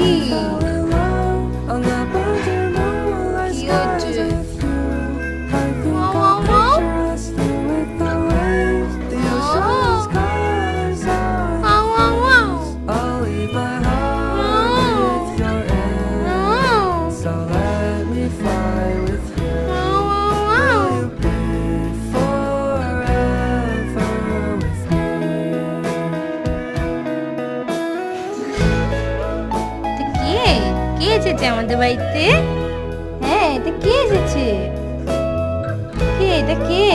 me. কে এসেছে আমাদের বাড়িতে? হ্যাঁ এটা কে এসেছে? কে এটা কে?